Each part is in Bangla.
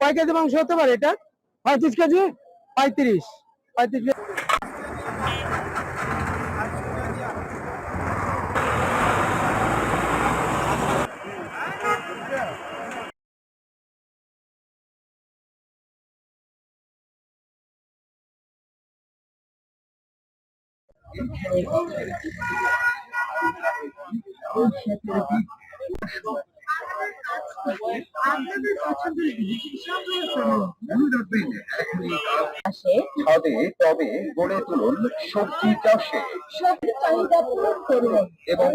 কয় কেজি মাংস হতে পারে এটা? পঁয়ত্রিশ কেজি? পঁয়ত্রিশ। পঁয়ত্রিশ কেজি। ছাদে টবে গড়ে তুলুন সবজি চাষে সবজির চাহিদা পূরণ করুন এবং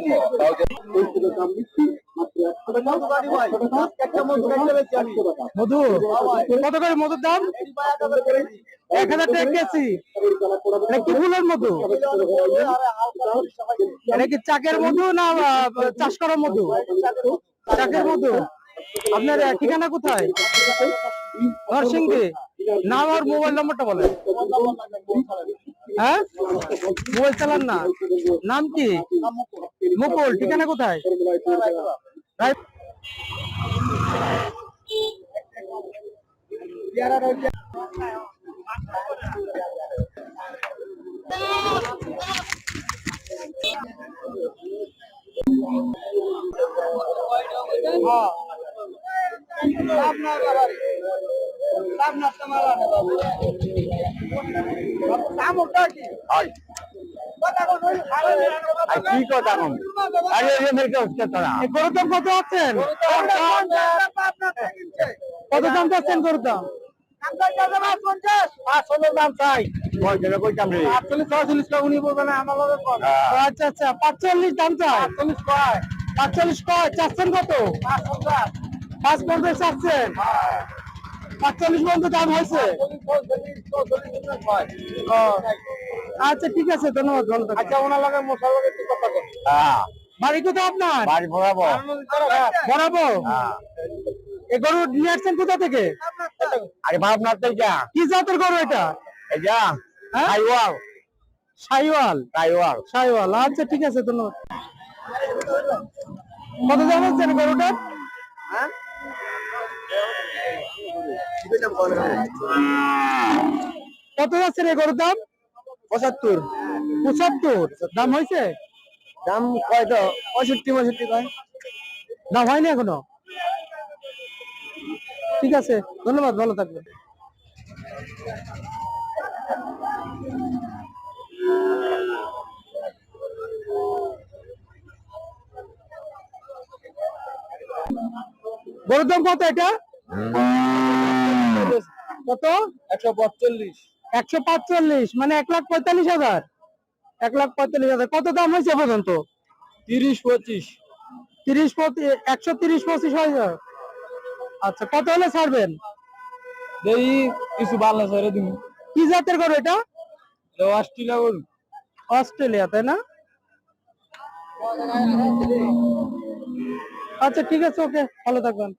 মধু। কত করে মধুর দাম? এক হাজার টাকা কেজি এটা কি ফুলের মধু? এটা কি চাকের মধু না চাষ করা মধু? চাকের মধু। আপনার ঠিকানা কোথায়? নরসিংদী। নাম আর মোবাইল নম্বরটা বলেন। হ্যাঁ? মোবাইল চালান না। নাম কি? মুকুল। ঠিকানা কোথায়? কি কথা কম? আরে এই মেরে হচ্ছে তোরা। এই গরুর দাম কত দাম চাচ্ছেন গরুর দাম? দাম চাই। আচ্ছা আচ্ছা পাঁচচল্লিশ দাম চাই। পাঁচচল্লিশ কয়? চাচ্ছেন কত? পাঁচ পঞ্চাশ। চাচ্ছেন? পাঁচচল্লিশ পর্যন্ত দাম হয়েছে? আচ্ছা ঠিক আছে ধন্যবাদ। আচ্ছা ওনার লগে মশার লগে কি কথা হ্যাঁ। বাড়ি কোথায় আপনার? বাড়ি ভরাবো বরাবো হ্যাঁ। এ গরু নিয়ে আসছেন কোথা থেকে? আরে বাপ না তাই যা কি জাতের গরু এটা? এই যা হ্যাঁ? আইওয়াল সাইওয়াল? সাইওয়াল। আচ্ছা ঠিক আছে ধন্যবাদ। কত দাম হচ্ছে গরুটা? কত যাচ্ছে রে গরুর দাম? পঁচাত্তর। পঁচাত্তর। দাম হয়েছে? দাম কয় তো? পঁয়ষট্টি পঁয়ষট্টি কয় দাম হয়নি এখনও? ঠিক আছে ধন্যবাদ ভালো থাকবেন। গরুর দাম কত এটা? কত? একশো পঁয়তাল্লিশ। একশো পাঁচচল্লিশ মানে এক লাখ পঁয়তাল্লিশ হাজার। এক লাখ পঁয়তাল্লিশ হাজার। কত দাম হয়েছে পর্যন্ত? তিরিশ পঁচিশ। তিরিশ পঁচিশ একশো তিরিশ পঁচিশ হাজার আচ্ছা কত হলে ছাড়বেন? দেই কিছু ভালো ছেড়ে দিন কি জাতের গরু এটা? অস্ট্রেলিয়া করুন অস্ট্রেলিয়া তাই না? আচ্ছা ঠিক আছে ওকে ভালো থাকবেন।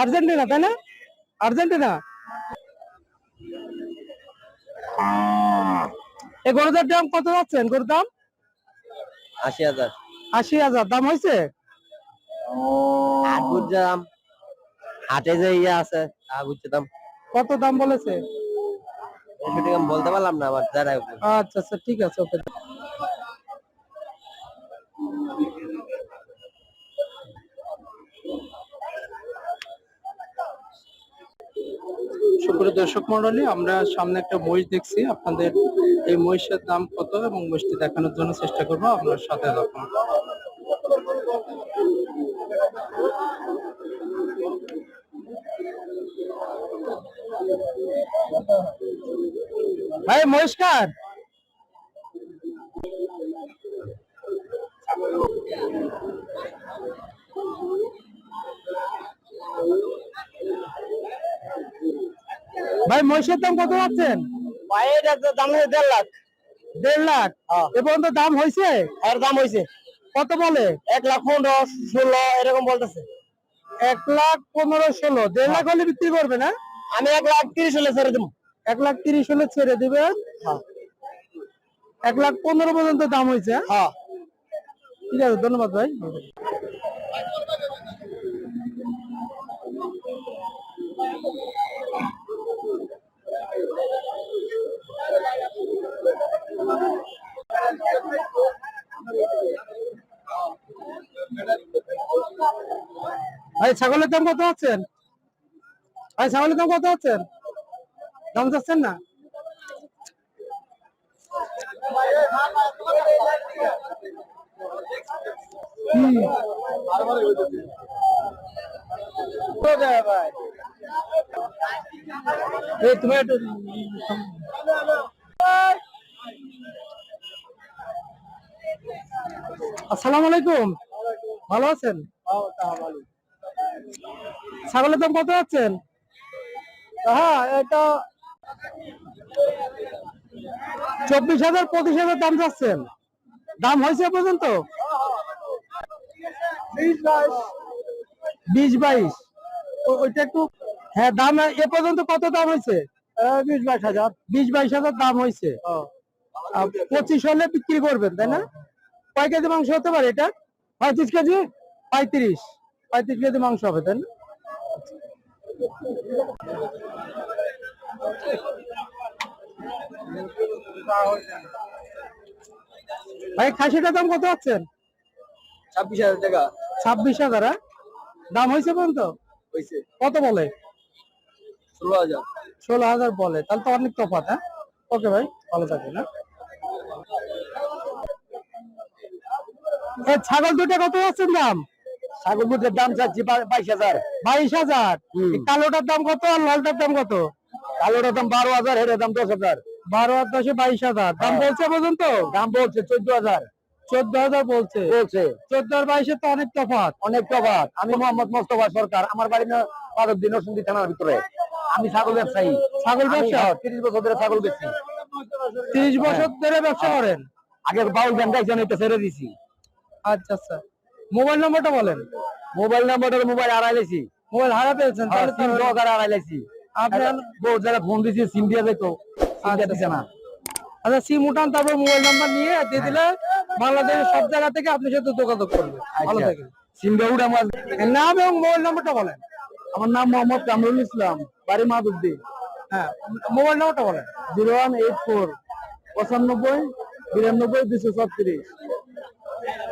আর্জেন্টিনা তাই না? আর্জেন্টিনা? এই গরুটার দাম কত যাচ্ছেন? গরুর দাম? আশি হাজার। আশি হাজার। দাম হয়েছে? আট হাটে যে ইয়ে আছে তা বুঝছিলাম কত দাম বলেছে? সেটা আমি বলতে পারলাম না আবার যারা আচ্ছা আচ্ছা ঠিক আছে ওকে। সুপ্রিয় দর্শক মন্ডলী আমরা সামনে একটা মহিষ দেখছি। আপনাদের এই মহিষের দাম কত এবং মহিষটি দেখানোর জন্য চেষ্টা করব। আপনার সাথে থাকুন। ভাই মহিষকার। ভাই মহিষের দাম কত পাচ্ছেন পায়ের দাম হচ্ছে দেড় লাখ। দেড় লাখ? এ পর্যন্ত দাম হয়েছে? এর দাম হয়েছে। কত বলে? এক লাখ পনেরো ষোলো এরকম বলতেছে। এক লাখ পনেরো ষোলো। দেড় লাখ হলে বিক্রি করবে না? আমি এক লাখ তিরিশ হলে ছেড়ে দেবো। এক লাখ তিরিশ হলে ছেড়ে দিবেন? এক লাখ পনেরো পর্যন্ত দাম হয়েছে? হ্যাঁ। ঠিক আছে ধন্যবাদ ভাই। ভাই ছাগলের দাম কত হচ্ছেন ভাই ছাগলের দাম কত হচ্ছেন দাম যাচ্ছেন না? তুমি একটু আসসালামু আলাইকুম। ভালো আছেন? ছাগলের দাম কত আছেন হ্যাঁ এটা চব্বিশ হাজার পঁচিশ হাজার দাম যাচ্ছেন দাম হয়েছে পর্যন্ত? বিশ বাইশ। ওইটা একটু হ্যাঁ দাম এ পর্যন্ত কত দাম হয়েছে? বিশ বাইশ হাজার। বিশ বাইশ হাজার দাম হয়েছে। পঁচিশ হলে বিক্রি করবেন তাই না? কয় কেজি মাংস হতে পারে এটা? পঁয়ত্রিশ কেজি? পঁয়ত্রিশ। পঁয়ত্রিশ কেজি মাংস হবে তাই না? ভাই খাসিটার দাম কত আছেন ছাব্বিশ হাজার টাকা। ছাব্বিশ হাজার হ্যাঁ? দাম হয়েছে পর্যন্ত? হয়েছে। কত বলে? ষোলো হাজার। ষোলো হাজার বলে। তাহলে তো অনেক তফাৎ হ্যাঁ? ওকে ভাই ভালো থাকবেন হ্যাঁ? ছাগল দুটো কত আছেন দাম? ছাগল মুখের দাম চাচ্ছি বাইশ হাজার। বাইশ হাজার? কালোটার দাম কত আর লালটার দাম কত? কালোটার দাম বারো হাজার হেটের দাম দশ হাজার। বারো আর দশে বাইশ হাজার। দাম হ্যাঁ। বলছে পর্যন্ত দাম বলছে চোদ্দ হাজার। চোদ্দ হাজার বলছে। বলছে। চোদ্দ আর বাইশে তো অনেক তফাৎ। অনেক তফাৎ। আমি মোহাম্মদ মোস্তফা সরকার আমার বাড়ি না পারদ্দিন নরসিংদী থানার ভিতরে। আমি ছাগল ব্যবসায়ী। ছাগল ব্যবসা? তিরিশ বছর ধরে ছাগল বেচছি তিরিশ বছর ধরে ব্যবসা করেন? আগে বাউল ব্যাংক একজন এটা ছেড়ে দিছি। আচ্ছা আচ্ছা। মোবাইল নাম্বারটা বলেন। মোবাইল নাম্বারটা মোবাইল হারাই লেছি মোবাইল হারা পেয়েছেন তাহলে সিম তো- সহকারে হারাই লেছি আপনার বহু যারা ফোন দিছি সিম দিয়ে যেত সিম দিয়ে না আচ্ছা সিম উঠান তারপর মোবাইল নাম্বার নিয়ে দিয়ে দিলে বাংলাদেশের সব জায়গা থেকে আপনার সাথে যোগাযোগ করবে ভালো আচ্ছা। থাকেন সিম আমার নাম এবং মোবাইল নাম্বারটা বলেন। আমার নাম মোহাম্মদ কামরুল ইসলাম বাড়ি হ্যাঁ মোবাইল নাম্বারটা বলেন। জিরো ওয়ান এইট ফোর পঁচানব্বই বিরানব্বই দুশো ছত্রিশ।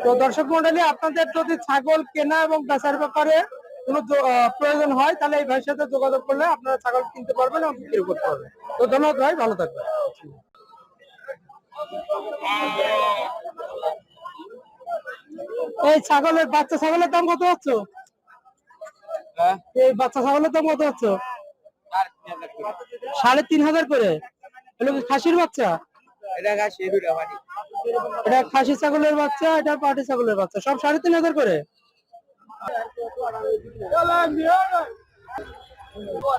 তো দর্শক মন্ডলী আপনাদের যদি ছাগল কেনা এবং বেচার ব্যাপারে কোনো প্রয়োজন হয় তাহলে এই ভাইয়ের সাথে যোগাযোগ করলে আপনারা ছাগল কিনতে পারবেন এবং বিক্রি করতে পারবেন। তো ধন্যবাদ ভাই ভালো থাকবেন। এই ছাগলের বাচ্চা ছাগলের দাম কত হচ্ছে? এই বাচ্চা ছাগলের দাম কত হচ্ছে? সাড়ে তিন হাজার করে। খাসির বাচ্চা? এটা খাসি ছাগলের বাচ্চা এটা পাটি ছাগলের বাচ্চা সব সাড়ে তিন হাজার করে। 五座。